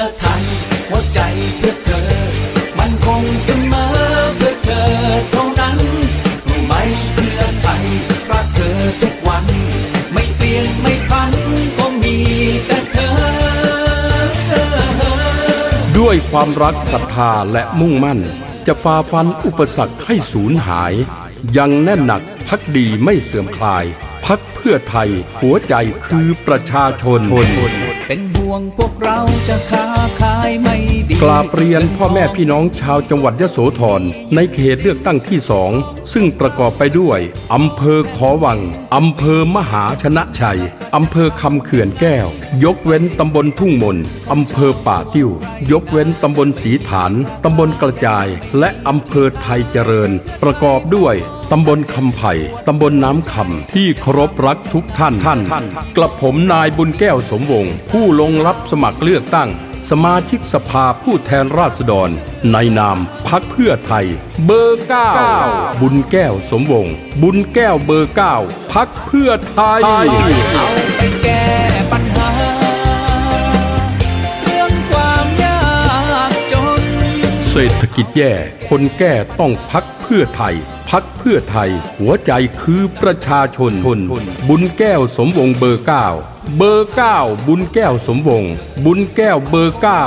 พื่อไทยหัวใจเพื่อเธอ มันคงเสมอเพื่อเธอเท่านั้นรู้ไหมเพื่อไทยรักเธอทุกวัน ไม่เปลี่ยนไม่พันก็มีแต่เธอ ด้วยความรักศรัทธาและมุ่งมั่น จะฝ่าฟันอุปสรรคให้สูญหาย ยังแน่นหนักพักดีไม่เสื่อมคลาย พักเพื่อไทยหัวใจคือประชาชนเป็นห่ วงพวกเราจะค้าขายไม่ดีกราบเรียนพ่อแม่พี่น้องชาวจังหวัดยโสธรในเขตเลือกตั้งที่สองซึ่งประกอบไปด้วยอำเภอขอวังอำเภอมหาชนะชัยอำเภอคำเขื่อนแก้ว ยกเว้นตำบลทุ่งมนอำเภอป่าติ้ว ยกเว้นตำบลสีฐานตำบลกระจาย และอำเภอไทยเจริญ ประกอบด้วย ตำบลคำไผ่ ตำบลน้ำคำที่เคารพรักทุกท่านท่านกระผมนายบุญแก้วสมวงศ์ผู้ลงรับสมัครเลือกตั้ง สมาชิกสภาผู้แทนราษฎร ในนามพักเพื่อไทย เบอร์เก้าบุญแก้วสมวงศ์บุญแก้วเบอร์เก้าพักเพื่อไทยเอาไปแก้ปัญหาเรื่องความยากจนเศรษฐกิจแย่ คนแก้ต้องพักเพื่อไทย พักเพื่อไทย หัวใจคือประชาชน บุญแก้วสมวงศ์เบอร์เก้าเบอร์เก้าบุญแก้วสมวงศ์บุญแก้วเบอร์เก้า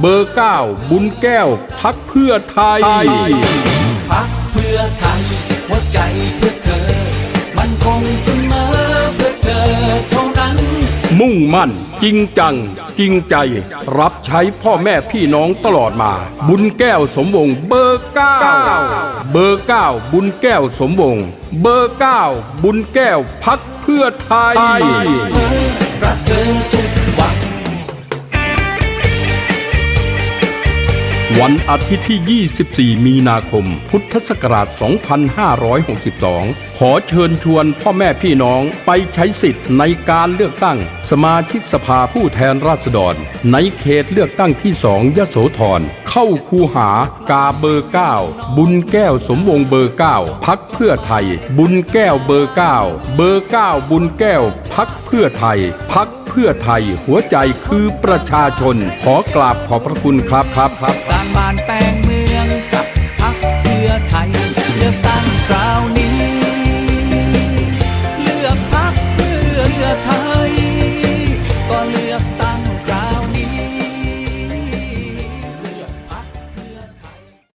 เบอร์เก้าบุญแก้วพักเพื่อไทยพักเพื่อไทยหัวใจเพื่อเธอ มันคงเสมอ มุ่งมั่น จริงจัง จริงใจ รับใช้พ่อแม่พี่น้องตลอดมา บุญแก้วสมวงศ์เบอร์เก้าเบอร์เก้าบุญแก้วสมวงศ์เบอร์เก้าบุญแก้วพักเพื่อไทย วันอาทิตย์ที่ 24 มีนาคม พุทธศักราช 2562 ขอเชิญชวนพ่อแม่พี่น้องไปใช้สิทธิ์ในการเลือกตั้ง สมาชิกสภาผู้แทนราษฎร ในเขตเลือกตั้งที่สองยโสธร เข้าคูหากาเบอร์ 9 บุญแก้วสมวงศ์เบอร์ 9 พักเพื่อไทย บุญแก้วเบอร์ 9 เบอร์ 9 บุญแก้ว พักเพื่อไทย พักเพื่อไทยหัวใจคือประชาชน ขอกราบขอบพระคุณครับครับครับ บ้านแปลงเมือง